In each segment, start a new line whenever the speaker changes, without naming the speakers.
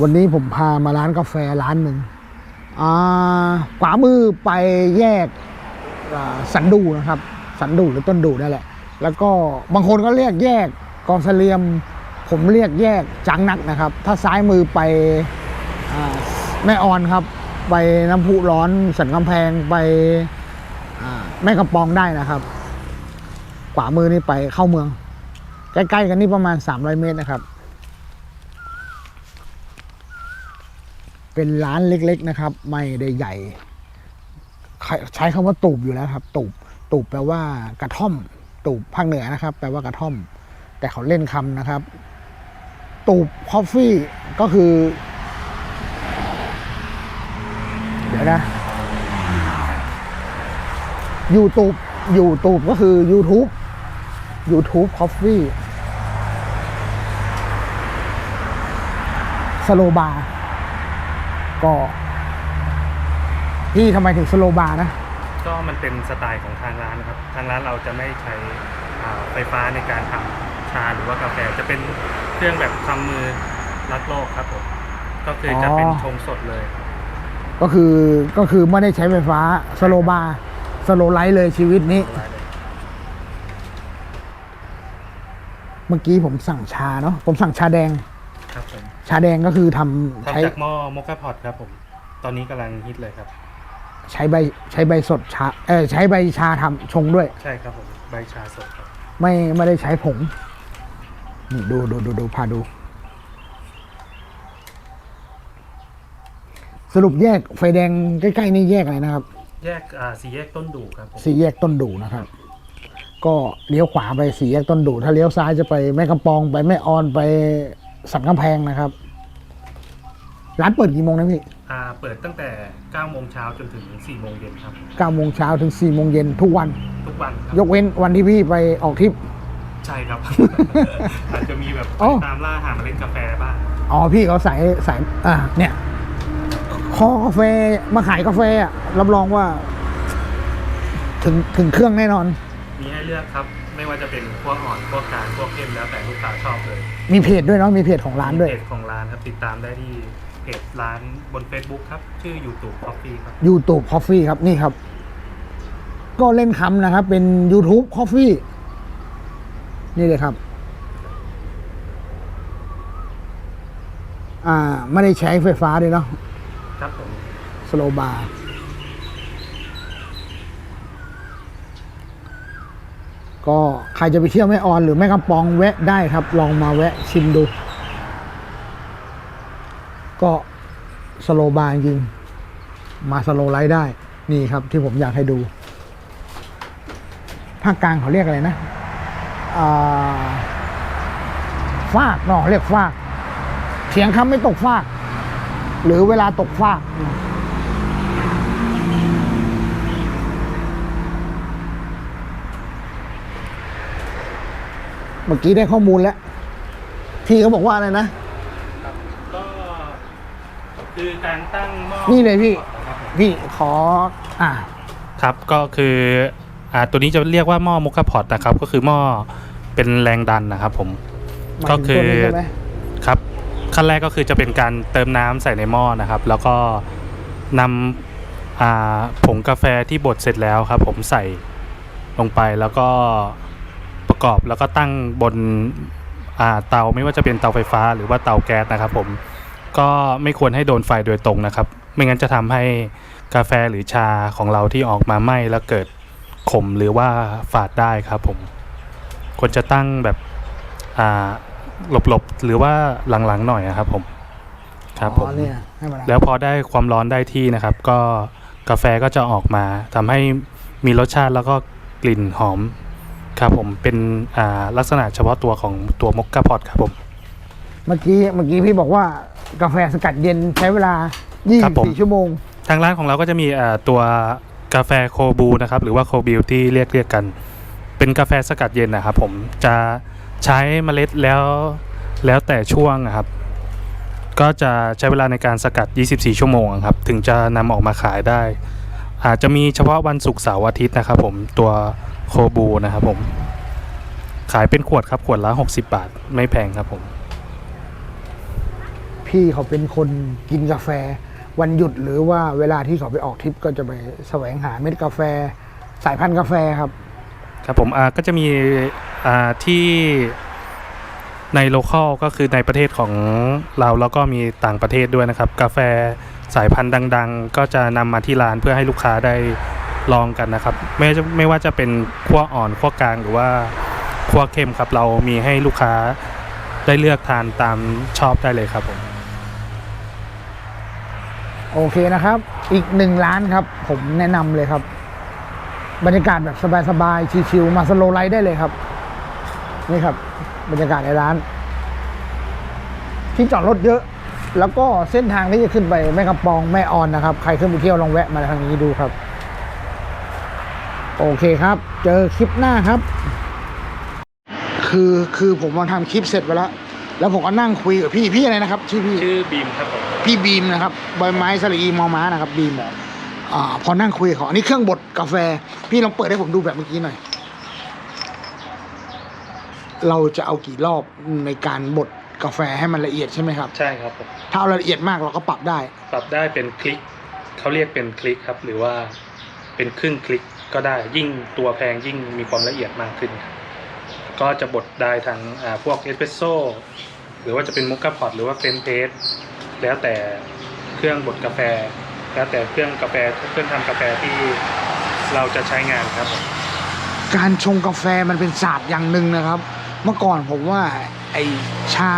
วันนี้ผมพามาร้านกาแฟร้านหนึ่งอ่าขวามือไปแยกสันดูนะครับ สันดูหรือต้นดูนั่นแหละ แล้วก็บางคนก็เรียกแยกกองเสลียม ผมเรียกแยกจังนักนะครับ ถ้าซ้ายมือไปอแม่ออนครับ ไปน้ำพุร้อนสันกำแพงไปแม่กำปองได้นะครับ ขวามือนี่ไปเข้าเมือง ใกล้ๆกันนี่ประมาณ 300 เมตรนะครับ เป็นร้านเล็กๆนะครับ ไม่ได้ใหญ่ ใช้ใช้คำว่าตูบอยู่แล้วครับ ตูบตูบแปลว่ากระท่อม ตูบภาคเหนือนะครับ แปลว่ากระท่อม แต่เขาเล่นคำนะครับ ตูบคอฟฟี่ก็คือ เดี๋ยวนะยูทูบยูทูบก็คือ YouTube YouTube Coffee สโลบาร์ ก็ พี่ทำไมถึงสโลบาร์นะ
ก็มันเป็นสไตล์ของทางร้านนะครับ ทางร้านเราจะไม่ใช้อ่าไฟฟ้าในการทำชาหรือว่ากาแฟจะเป็นเครื่องแบบทำมือรักโลกครับผมก็คือจะเป็น
อ๋อ
ชงสดเลย
ก็คือก็คือไม่ได้ใช้ไฟฟ้าสโลบาร์สโลไลท์เลยชีวิตนี้ เมื่อกี้ผมสั่งชาเนาะผมสั่งชาแดง
ครับผม
ชาแดงก็คือทำใช้
ทำจากหม้อโมคาพอตครับผม ตอนนี้กำลังฮิตเลยครับ
ใช้ใบใช้ใบสดชาเออใช้ใบชาทำชงด้วย
ใช่ครับผมใบชาสดครับ
ไม่ไม่ได้ใช้ผงนี่ดูดูดูดูพาดู สรุปแยกไฟแดงใกล้ๆนี่แยกอะไรนะครับ
แยกอ่าสีแยกต้นดูครับผม
สี่แยกต้นดูนะครับ ก็เลี้ยวขวาไปสี่แยกต้นดู ถ้าเลี้ยวซ้ายจะไปแม่กำปองไปแม่ออนไป สันกำแพงนะครับ ร้านเปิดกี่โมงนะพี่
อ่าเปิดตั้งแต่9โมงเช้าจนถึง4โมงเย็นครับ
เก้าโมงเช้าถึงสี่โมงเย็นทุกวัน
ทุกวันครับ
ยกเว้นวันที่พี่ไปออกทริป
ใช่ครับ อาจจะมีแบบ
อ๋อ
ตามล่าหาเมล็ดกาแฟบ้าง
อ๋อพี่เขาใส่ใส่อ่าเนี่ยคอกาแฟมาขายกาแฟอะรับรองว่า ถึงถึงเครื่องแน่นอน
มีให้เลือกครับ ไม่ว่าจะเป็นพวกอ่อนพวกกลางพวกเข้มแล้วแต่ลูกค้าชอบเลย
มีเพจด้วยเนาะมีเพจของร้านด้วย
เพจของร้านครับติดตามได้ที่เพจร้านบน Facebook ครับ ชื่อ YouTube Coffee ครับ
YouTube Coffee ครับนี่ครับ ก็เล่นคำนะครับ เป็น YouTube Coffee นี่เลยครับ อ่า ไม่ได้ใช้ไฟฟ้าด้วยเนาะ
ครับผม
สโลบาร์ ก็ใครจะไปเที่ยวแม่ออนหรือแม่กำปองแวะได้ครับ ลองมาแวะชิมดู ก็สโลบาร์จริง มาสโลไลท์ได้นี่ครับที่ผมอยากให้ดู ภาคกลางเขาเรียกอะไรนะฟากเนาะเรียกฟากเถียงคำไม่ตกฟาก หรือเวลาตกฟาก เมื่อกี้ได้ข้อมูลแล้วพี่เขาบอกว่าอะไรนะ
ก็คือการตั้งหม้อ
นี่เลยพี่
ครับผม
พี่ขอ อ่า
ครับก็คืออ่าตัวนี้จะเรียกว่าหม้อมุกพอตนะครับ ก็คือหม้อเป็นแรงดันนะครับผม
หมาย
ก็
ถึง
คื
ตัว
อ
นี้ใช่ไหม
ครับขั้นแรกก็คือจะเป็นการเติมน้ำใส่ในหม้อนะครับ แล้วก็นำอ่าผงกาแฟที่บดเสร็จแล้วครับ ผมใส่ลงไปแล้วก็ ประกอบแล้วก็ตั้งบนอ่าเตาไม่ว่าจะเป็นเตาไฟฟ้าหรือว่าเตาแก๊สนะครับผมก็ไม่ควรให้โดนไฟโดยตรงนะครับ ไม่งั้นจะทำให้กาแฟหรือชาของเราที่ออกมาไหม้แล้วเกิดขมหรือว่าฝาดได้ครับผมควรจะตั้งแบบอ่าหลบๆหรือว่าหลังๆหน่อยอะครับผมครับผ
อ๋
ม
อเนี่ยให้มา
แล้วพอได้ความร้อนได้ที่นะครับ ก็กาแฟก็จะออกมาทำให้มีรสชาติแล้วก็กลิ่นหอม ครับผมเป็นอ่าลักษณะเฉพาะตัวของตัวมอคกาพอตครับผม
เมื่อกี้เมื่อกี้พี่บอกว่ากาแฟสกัดเย็นใช้เวลา
ครับผม
24 ชั่วโมง
ทางร้านของเราก็จะมีอ่าตัวกาแฟโคบูนะครับหรือว่าโคบิลที่เรียกเรียกกัน เป็นกาแฟสกัดเย็นนะครับผมจะใช้เมล็ดแล้วแล้วแต่ช่วงอะครับ ก็จะใช้เวลาในการสกัด 24 ชั่วโมงอะครับถึงจะนำออกมาขายได้ อาจจะมีเฉพาะวันศุกร์เสาร์อาทิตย์นะครับผมตัวโคบูนะครับผม ขายเป็นขวดครับขวดละ 60 บาท ไม่แพงครับผม
พพี่เขาเป็นคนกินกาแฟ วันหยุดหรือว่าเวลาที่เขาไปออกทริปก็จะไปแสวงหาเม็ดกาแฟ สายพันธุ์กาแฟครับ
ครับผมอ่าก็จะมีอ่าที่ในโลเคอลก็คือในประเทศของเราแล้วก็มีต่างประเทศด้วยนะครับ กาแฟ สายพันธุ์ดัง ๆ ก็จะนำมาที่ร้านเพื่อให้ลูกค้าได้ลองกันนะครับ ไม่ไม่ว่าจะเป็นขั้วอ่อนขั้วกลางหรือว่าขั้วเข้มครับเรามีให้ลูกค้าได้เลือกทานตามชอบได้เลยครับผม
โอเคนะครับ อีกหนึ่งร้านครับ ผมแนะนำเลยครับ บรรยากาศแบบสบายๆชิลๆมาสโลไลท์ได้เลยครับ นี่ครับ บรรยากาศในร้าน ที่จอดรถเยอะ แล้วก็เส้นทางที่จะขึ้นไปแม่กำปองแม่ออนนะครับ ใครขึ้นไปเที่ยวลองแวะมาทางนี้ดูครับ โอเคครับ เจอคลิปหน้าครับ คือคือผมมาทำคลิปเสร็จไปแล้ว แล้วผมก็นั่งคุยกับพี่พี่อะไรนะครับชื่อพี่
ชื่อบีมครับผม
พี่บีมนะครับใบไม้สลีมอม้านะครับบีมอ่าพอนั่งคุยกับเขาอันนี้เครื่องบดกาแฟ พี่ลองเปิดให้ผมดูแบบเมื่อกี้หน่อย เราจะเอากี่รอบในการบด กาแฟให้มันละเอียดใช่ไหมครับ
ใช่ครับผม
ถ้าเอาละเอียดมากเราก็ปรับได้
ปรับได้เป็นคลิกเขาเรียกเป็นคลิกครับ หรือว่าเป็นครึ่งคลิกก็ได้ยิ่งตัวแพงยิ่งมีความละเอียดมากขึ้นครับก็จะบดได้ทั้งอ่าพวกเอสเปรสโซ่หรือว่าจะเป็นมุกกาพอตหรือว่าเฟรนเพสแล้วแต่เครื่องบดกาแฟ แล้วแต่เครื่องกาแฟเครื่องทำกาแฟที่เราจะใช้งานครับผม
การชงกาแฟมันเป็นศาสตร์อย่างหนึ่งนะครับ เมื่อก่อนผมว่า ไอชา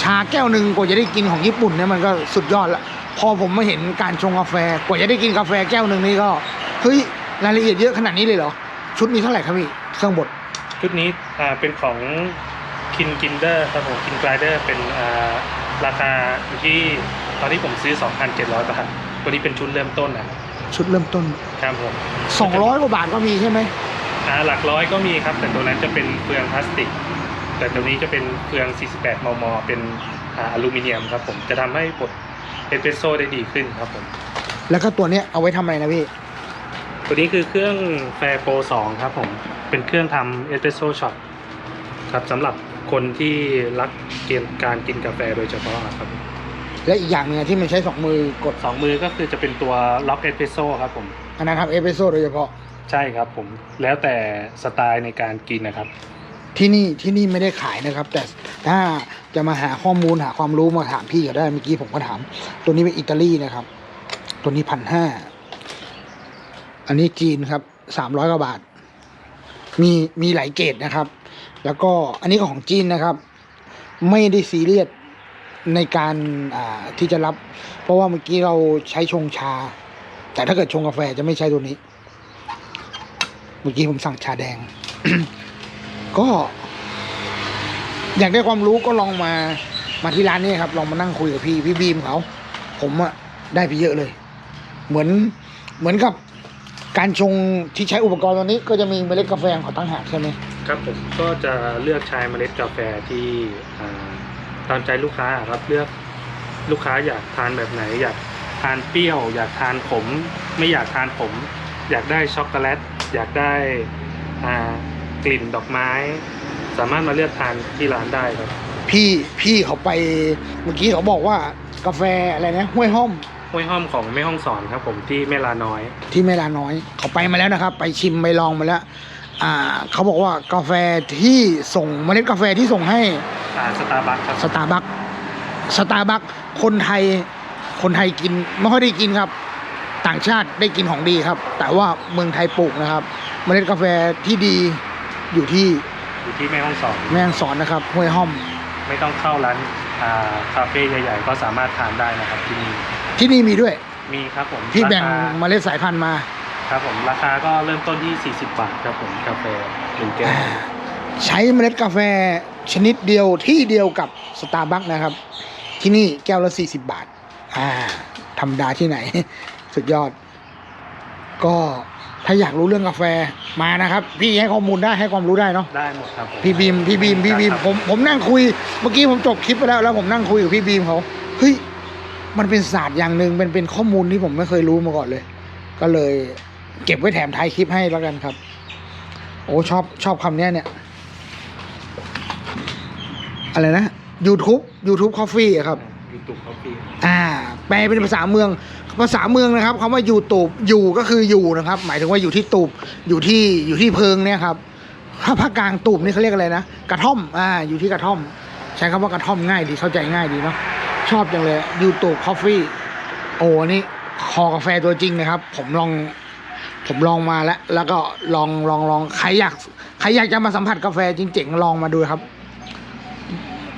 ชาแก้วหนึ่งกว่าจะได้กินของญี่ปุ่นเนี่ยมันก็สุดยอดละพอผมมาเห็นการชงกาแฟกว่าจะได้กินกาแฟแก้วหนึ่งนี่ก็เฮ้ยรายละเอียดเยอะขนาดนี้เลยเหรอ ชุดนี้เท่าไหร่ครับพี่เครื่องบด
ชุดนี้อ่าเป็นของคินกินเดอร์ครับผมคินไกลเดอร์เป็นอ่าราคาอยู่ที่ตอนที่ผมซื้อ 2,700 บาทตัวนี้เป็นชุดเริ่มต้นนะ
ชุดเริ่มต้น
ครับผม
200กว่าบาทก็มีใช่ไหม
อ่าหลักร้อยก็มีครับ แต่ตัวนั้นจะเป็นเฟืองพลาสติก แต่ตัวนี้จะเป็นเฟือง 48 มม เป็นอ่าอลูมิเนียมครับผม จะทำให้บดเอสเปรสโซ่ได้ดีขึ้นครับผม
แล้วก็ตัวเนี้ยเอาไว้ทำอะไรนะพี่
ตัวนี้คือเครื่องแฟร์โปร2ครับผม เป็นเครื่องทำเอสเปรสโซ่ช็อตครับสำหรับคนที่รักเกมการกินกาแฟโดยเฉพาะครับ
และอีกอย่างหนึงอะที่มันใช้สองมือกด
สองมือก็คือจะเป็นตัวล็อกเอสเปรสโซ่ครับผม
อันนั้นทำเอสเปรสโซ่โดยเฉพาะ
ใช่ครับผม แล้วแต่สไตล์ในการกินนะครับ
ที่นี่ที่นี่ไม่ได้ขายนะครับ แต่ถ้าจะมาหาข้อมูลหาความรู้มาถามพี่ก็ได้เมื่อกี้ผมก็ถาม ตัวนี้เป็นอิตาลีนะครับ ตัวนี้พันห้าอันนี้จีนครับสามร้อยกว่าบาท มีมีหลายเกรดนะครับ แล้วก็อันนี้ก็ของจีนนะครับ ไม่ได้ซีเรียสในการที่จะรับ เพราะว่าเมื่อกี้เราใช้ชงชา แต่ถ้าเกิดชงกาแฟจะไม่ใช่ตัวนี้ เมื่อกี้ผมสั่งชาแดง ก็ อยากได้ความรู้ก็ลองมามาที่ร้านนี้ครับ ลองมานั่งคุยกับพี่พี่บีมเขา ผมอะได้ไปเยอะเลย เหมือนเหมือนกับการชงที่ใช้อุปกรณ์ตัวนี้ ก็จะมีเมล็ดกาแฟของเขาตั้งหากใช่ไหม
ครับผมก็จะเลือกใช้เมล็ดกาแฟที่อ่าตามใจลูกค้าครับเลือกลูกค้าอยากทานแบบไหน อยากทานเปรี้ยว อยากทานขม ไม่อยากทานขมอยากได้ช็อกโกแลตอยากได้อ่า กลิ่นดอกไม้ สามารถมาเลือกทานที่ร้านได้ครับ
พี่พี่เขาไปเมื่อกี้เขาบอกว่ากาแฟอะไรนะห้วยห้อม
ห้วยห้อมของแม่ห้องสอนครับ ผมที่แม่ลาน้อย
ที่เมลาน้อย เขาไปมาแล้วนะครับ ไปชิมไปลองมาแล้วอ่าเขาบอกว่ากาแฟที่ส่งเมล็ดกาแฟที่ส่งให้
อ่าสตาร์บัคครับ
สตาร์บัคสตาร์บัคคนไทยคนไทยกินไม่ค่อยได้กินครับ ต่างชาติได้กินของดีครับ แต่ว่าเมืองไทยปลูกนะครับ เมล็ดกาแฟที่ดี อยู่ที่
อยู่ที่แม่ห้องสอน
แม่ฮ่องสอนนะครับห้วยห้อม
ไม่ต้องเข้าร้านอ่าคาเฟ่ใหญ่ๆ ก็สามารถทานได้นะครับที่นี่
ที่นี่มีด้วย
มีครับผม
พี่แบ่ง
ราคา
เมล็ดสายพันธุ์มา
ครับผมราคาก็เริ่มต้นที่ 40 บาทครับผมกาแฟหนึ่งแก้ว
ใช้เมล็ดกาแฟชนิดเดียวที่เดียวกับสตาร์บัคนะครับ ที่นี่แก้วละ 40 บาท อ่าธรรมดาที่ไหน สุดยอด ก็ ถ้าอยากรู้เรื่องกาแฟมานะครับ พี่ให้ข้อมูลได้ให้ความรู้ได้เนาะ
ได้หมดครับผม
พี่บีมพี่บีมพี่บีม
ได้ครับ
ผมผมนั่งคุย เมื่อกี้ผมจบคลิปไปแล้วแล้วผมนั่งคุยกับพี่บีมเขาเฮ้ยมันเป็นศาสตร์อย่างหนึ่งเป็นเป็นข้อมูลที่ผมไม่เคยรู้มาก่อนเลย ก็เลย เก็บไว้แถมท้ายคลิปให้แล้วกันครับ โอ้ชอบชอบคำเนี้ยเนี่ย อะไรนะ YouTube YouTube Coffee อะครับ
ยูทูบเขาพี่
อ่าแปลเป็นภาษาเมืองภาษาเมืองนะครับคำว่าอยู่ตูบอยู่ก็คืออยู่นะครับ หมายถึงว่าอยู่ที่ตูบอยู่ที่อยู่ที่เพิงเนี่ยครับถ้าภาคกลางตูบนี่เขาเรียกอะไรนะกระท่อมอ่าอยู่ที่กระท่อม ใช้คำว่ากระท่อมง่ายดีเข้าใจง่ายดีเนาะชอบจังเลยยูตูบคอฟฟี่โอ้นี่คอกาแฟตัวจริงนะครับ ผมลองผมลองมาแล้วแล้วก็ลองลองลองใครอยากใครอยากจะมาสัมผัสกาแฟจริงๆลองมาดูครับ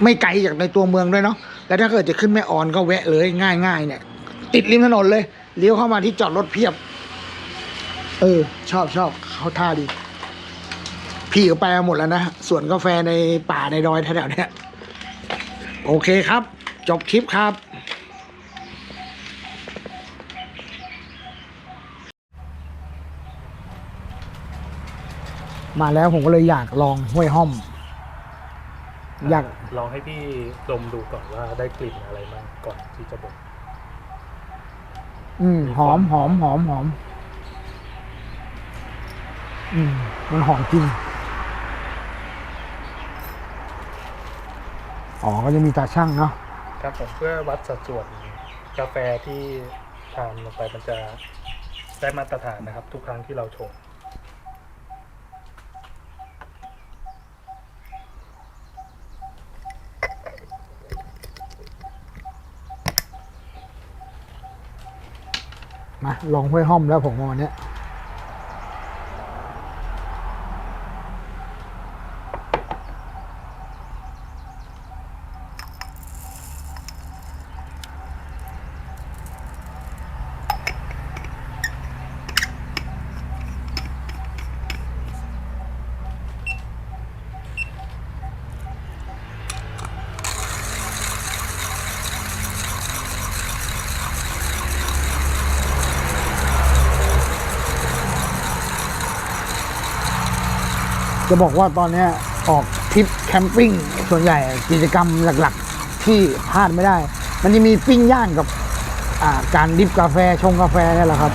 ไม่ไกลจากในตัวเมืองด้วยเนาะ แล้วถ้าเกิดจะขึ้นแม่ออนก็แวะเลยง่ายๆเนี่ย ติดริมถนนเลยเลี้ยวเข้ามาที่จอดรถเพียบ เออ ชอบชอบเขาท่าดี พี่ก็ไปมาหมดแล้วนะสวนกาแฟในป่าในดอยแถวๆเนี้ยโอเคครับ จบคลิปครับมาแล้วผมก็เลยอยากลองห้วยห้อม ยาก
ลองให้พี่ดมดูก่อนว่าได้กลิ่นอะไรบ้างก่อนที่จะบด
อืม หอมหอมหอมหอม อืม มันหอมจริง อ๋อ ก็จะมีตาช่างเนาะ
ครับผมเพื่อวัดสัดส่วนกาแฟที่ทานลงไปมันจะได้มาตรฐานนะครับ ทุกครั้งที่เราชง
มาลองห้วยห้อมแล้วผมวันนี้ จะบอกว่าตอนเนี้ยออกทริปแคมปิ้งส่วนใหญ่กิจกรรมหลักๆ ที่พลาดไม่ได้ มันจะมีปิ้งย่างกับอ่าการดริฟกาแฟชงกาแฟนี่แหละครับ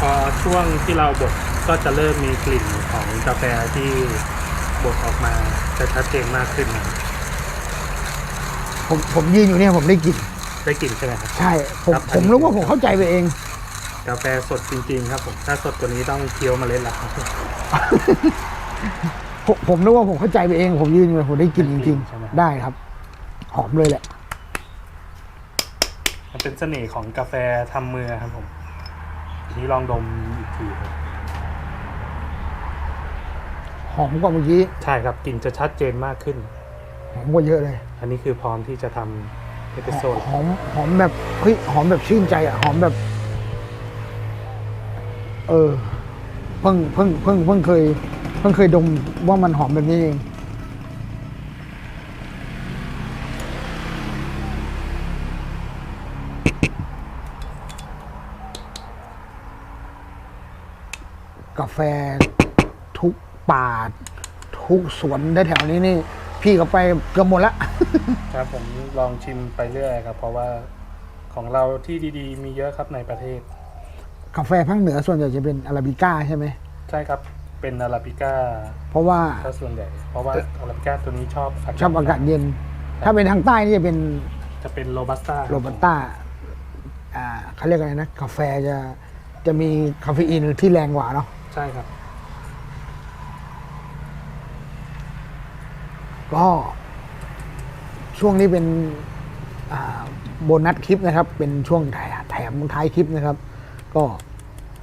พอช่วงที่เราบดก็จะเริ่มมีกลิ่นของกาแฟที่บดออกมาจะชัดเจนมากขึ้นนะ
ผมผมยืนอยู่เนี่ยผมได้กลิ่น
ได้กลิ่นใช่ไหมครับ
ใช่ ผม
ครับ
ผมรู้ว่าผมเข้าใจไปเอง
กาแฟสดจริงๆครับผม ถ้าสดกว่านี้ต้องเคี้ยวเมล็ดละครับ
ผมผมนึกว่าผมเข้าใจไปเอง ผมยืนอยู่ผมได้กลิ่นจริง
ใช่ไหม
ๆได้ครับ หอมเลยแหละ
มันเป็นเสน่ห์ของกาแฟทำมือครับผมทีนี้ลองดมอีกทีครับ
หอมกว่าเมื่อกี้
ใช่ครับกลิ่นจะชัดเจนมากขึ้น
หอมกว่าเยอะเลย
อันนี้คือพร้อมที่จะทำ เอสเปรสโซ่
หอมหอมแบบเฮ้ยหอมแบบชื่นใจอะหอมแบบ เออเพิ่งเพิ่งเพิ่งเพิ่งเคย เพิ่งเคยดมว่ามันหอมแบบนี้เองกาแฟทุกป่าทุกสวนได้แถวนี้นี่ พี่ก็ไปเกือบหมดละ
ครับผมลองชิมไปเรื่อยครับ เพราะว่าของเราที่ดีๆ มีเยอะครับในประเทศ
กาแฟภาคเหนือส่วนใหญ่จะเป็นอาราบิก้าใช่ไหม
ใช่ครับเป็นอาราบิก้า
เพราะว่า
ถ้าส่วนใหญ่ เพราะว่าอาราบิก้าตัวนี้ชอบ
ชอบอากาศเย็น ถ้าเป็นทางใต้นี่จะเป็น
จะเป็นโรบัสต้า
โรบัสต้าอ่าเขาเรียกอะไรนะ กาแฟจะจะมีคาเฟอีนที่แรงกว่าเนาะ
ใช่ครับ
ก็ช่วงนี้เป็นโบนัสคลิปนะครับ เป็นช่วงแถมแถมท้ายคลิปนะครับ ก็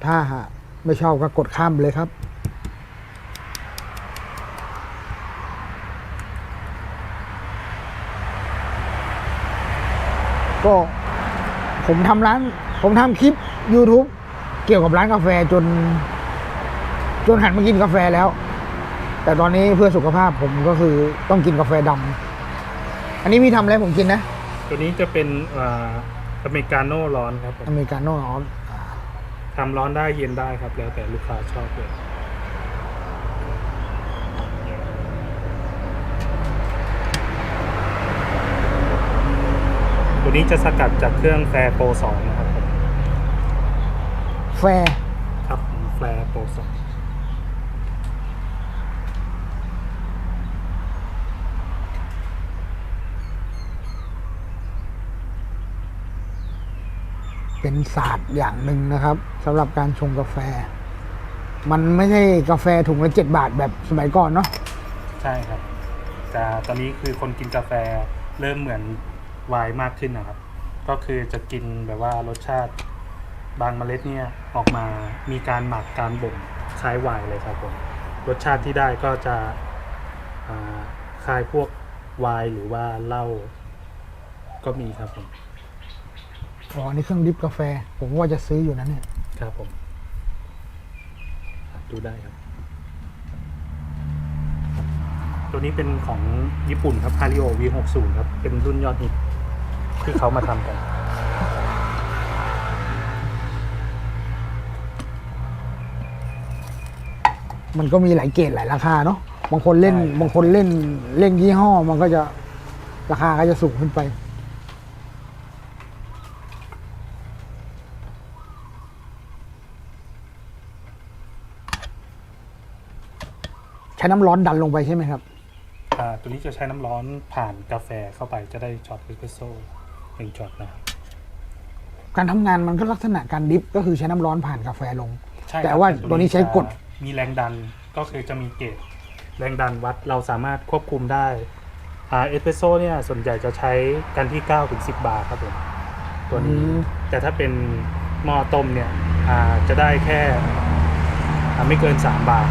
ถ้าไม่ชอบก็กดข้ามเลยครับ ก็ผมทำร้าน ผมทำคลิป YouTube เกี่ยวกับร้านกาแฟจน จนหันมากินกาแฟแล้ว แต่ตอนนี้เพื่อสุขภาพผมก็คือต้องกินกาแฟดำอันนี้พี่ทำอะไรให้ผมกินนะ
ตัวนี้จะเป็นอ่าอเมริกาโน่ร้อนครับผม
อเมริกาโน่ร้อน
ทำร้อนได้เย็นได้ครับ แล้วแต่ลูกค้าชอบเลยตัวนี้จะสกัดจากเครื่องแฟร์โปรสองนะครับผม
แฟร์
ครับแฟร์โปรสอง
เป็นศาสตร์อย่างหนึ่งนะครับสำหรับการชงกาแฟ มันไม่ใช่กาแฟถุงละเจ็ดบาทแบบสมัยก่อนเนาะ
ใช่ครับแต่ตอนนี้คือคนกินกาแฟเริ่มเหมือนไวน์มากขึ้นนะครับ ก็คือจะกินแบบว่ารสชาติบางเมล็ดเนี่ยออกมามีการหมักการบ่มคล้ายไวน์เลยครับผมรสชาติที่ได้ก็จะคล้ายพวกไวน์หรือว่าเหล้าก็มีครับผม
อ๋ออันนี่เครื่องดริฟกาแฟ ผมว่าจะซื้ออยู่นะเนี่ย
ครับผมดูได้ครับ ตัวนี้เป็นของญี่ปุ่นครับ h a r i o V60 ครับ เป็นรุ่นยอดฮิตที่เขามาทำกัน
มันก็มีหลายเกรดหลายราคาเนาะ บางคนเล่น
ใช่ครับ
บางคนเล่น เล่นยี่ห้อ มันก็จะราคาก็จะสูงขึ้นไป ช้น้ำร้อนดันลงไปใช่ไหมครับ
อ่าตัวนี้จะใช้น้ำร้อนผ่านกาแฟเข้าไปจะได้ช็อตเอสเปรสโซ่หนึ่งช็อตนะครับ
การทำงานมันก็ลักษณะการดริฟก็คือใช้น้ำร้อนผ่านกาแฟลง
ใช่ครับ
แต่ว่าตัวนี้ใช้กด
จะมีแรงดันก็คือจะมีเกจแรงดันวัดเราสามารถควบคุมได้อ่าเอสเปรสโซ่เนี่ยส่วนใหญ่จะใช้กันที่9ถึง10 บาร์ครับผมตัวนี้
อืม
แต่ถ้าเป็นหม้อต้มเนี่ยอ่าจะได้แค่อ่าไม่เกิน 3 บาท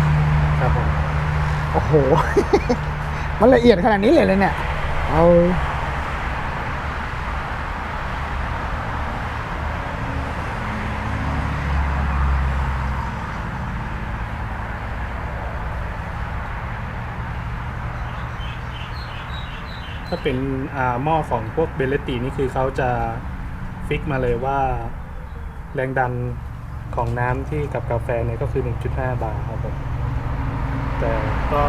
ครับผม
โอ้โห มันละเอียดขนาดนี้เลยเลยเนี่ย เอา
ถ้าเป็นอ่าหม้อของพวกเบลเลตีนี่คือเขาจะฟิกมาเลยว่า แรงดันของน้ำที่กับกาแฟเนี่ยก็คือ 1.5 บาร์ครับผม แต่ก็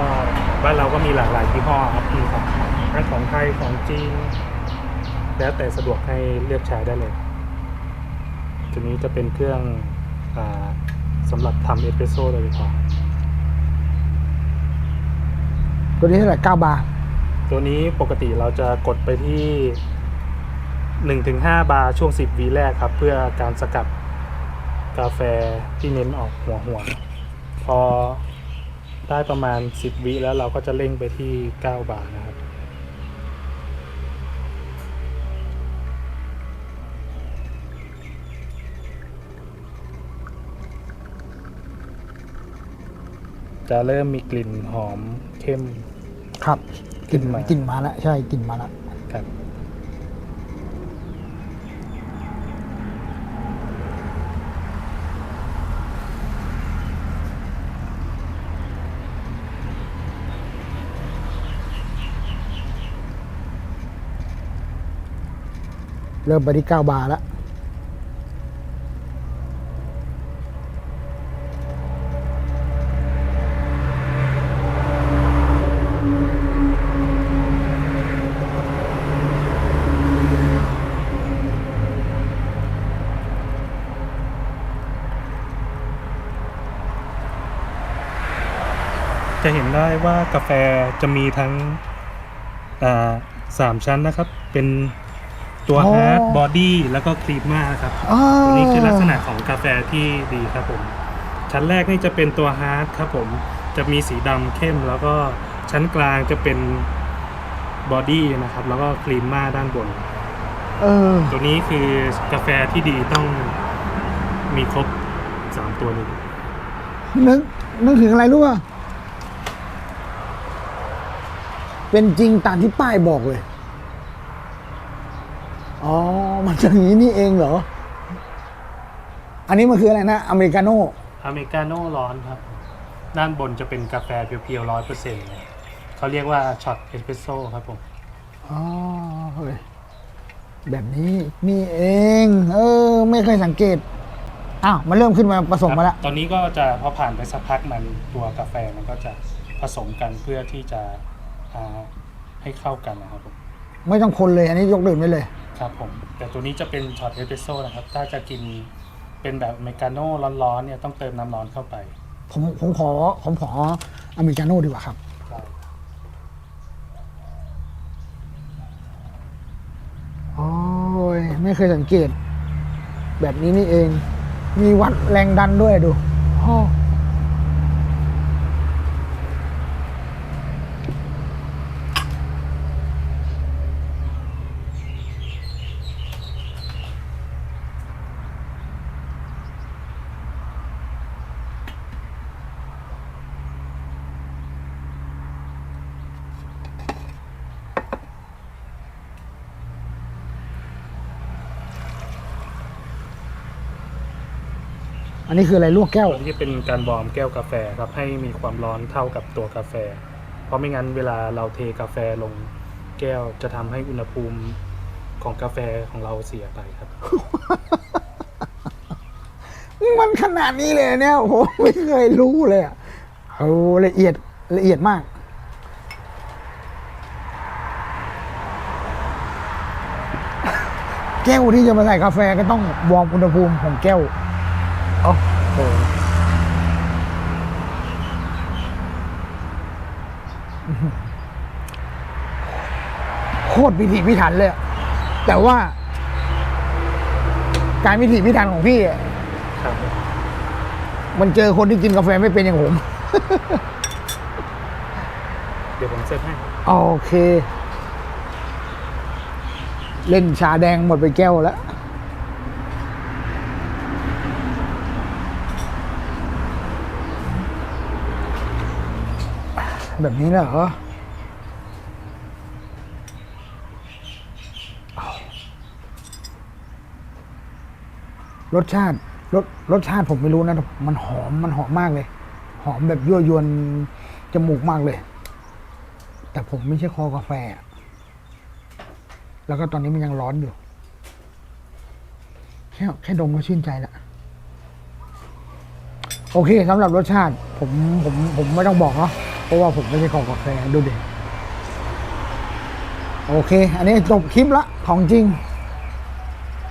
บ้านเราก็มีหลากหลายยี่ห้อครับมีของทั้งของไทยของจีนแล้วแต่สะดวกให้เลือกใช้ได้เลยตัวนี้จะเป็นเครื่องอาสำหรับทำเอสเปรสโซ่โดยเฉพาะ
ตัวนี้เท่าไหร่เก้าบาท
ตัวนี้ปกติเราจะกดไปที่1-5 บาร์ช่วง 10วีแรกครับ เพื่อการสกัดกาแฟที่เน้นออกหัวหัว พอ ได้ประมาณ 10 วิแล้วเราก็จะเร่งไปที่ 9 บาร์นะครับ จะเริ่มมีกลิ่นหอมเข้ม
ครับกลิ่น
ขึ้นมาก
ลิ่นมาแล้วใช่กลิ่นมาแล้ว
ครับ
เริ่มไปที่เก้าบาทแล้ว
จะเห็นได้ว่ากาแฟจะมีทั้งสามชั้นนะครับ เป็น ตัว
อ๋อ
ฮาร์ดบอดี้แล้วก็ครีมมาครับ
อ๋อ
ตัวนี้คือลักษณะของกาแฟที่ดีครับผม ชั้นแรกนี่จะเป็นตัวฮาร์ดครับผมจะมีสีดำเข้มแล้วก็ชั้นกลางจะเป็นบอดี้นะครับแล้วก็ครีมมาด้านบน
เออ
ตัวนี้คือกาแฟที่ดีต้องมีครบสามตัวนี้
นึกนึกถึงอะไรรู้ป่ะเป็นจริงตามที่ป้ายบอกเลย อ๋อ มันจะอย่างนี้นี่เองเหรอ อันนี้มันคืออะไรนะ อเมริกาโน่
อเมริกาโน่ร้อนครับ ด้านบนจะเป็นกาแฟเพียวๆร้อยเปอร์เซ็นต์เลยเขาเรียกว่าช็อตเอสเปรสโซ่ครับผม
อ๋อเฮ้ยแบบนี้นี่เอง เออ ไม่เคยสังเกต อ้าว มันเริ่มขึ้นมาผสมมาแล้ว
ตอนนี้ก็จะพอผ่านไปสักพักมันตัวกาแฟมันก็จะผสมกันเพื่อที่จะอ่าให้เข้ากันนะครับผม
ไม่ต้องคนเลย อันนี้ยกดื่มได้เลย
ครับผม แต่ตัวนี้จะเป็นช็อตเอสเปรสโซ่นะครับ ถ้าจะกินเป็นแบบอเมริกาโน่ร้อนๆเนี่ยต้องเติมน้ำร้อนเข้าไป
ผมผมขอผมขออเมริกาโน่ดีกว่าครับ
ได้
โอ้ย ไม่เคยสังเกต แบบนี้นี่เอง มีวัดแรงดันด้วยดูอ้อ อันนี้คืออะไรลวกแก้ว
ตัวนี้เป็นการวอร์มแก้วกาแฟครับให้มีความร้อนเท่ากับตัวกาแฟ เพราะไม่งั้นเวลาเราเทกาแฟลงแก้วจะทำให้อุณหภูมิของกาแฟของเราเสียไปครับ
มันขนาดนี้เลยเนี่ยผมไม่เคยรู้เลยอะโอ้ละเอียดละเอียดมาก แก้วที่จะมาใส่กาแฟก็ต้องวอร์มอุณหภูมิของแก้ว โอ้โหโคตรพิถีพิถันเลยอะแต่ว่า การพิถีพิถันของพี่อะ
ครับ
มันเจอคนที่กินกาแฟไม่เป็นอย่างผม
เดี๋ยวผมเซตให้ครับ
โอเค เล่นชาแดงหมดไปแก้วแล้ว แบบนี้เหรอรสชาติรสรสชาติผมไม่รู้นะ มันหอมมันหอมมากเลย หอมแบบยั่วยวนจมูกมากเลย แต่ผมไม่ใช่คอกาแฟ แล้วก็ตอนนี้มันยังร้อนอยู่ แค่แค่ดมก็ชื่นใจละโอเคสำหรับรสชาติ ผมผมผมไม่ต้องบอกเนาะ ราะว่าผมไม่ใช่ของกาแฟดูดิโอเค อันนี้จบคลิปละของจริง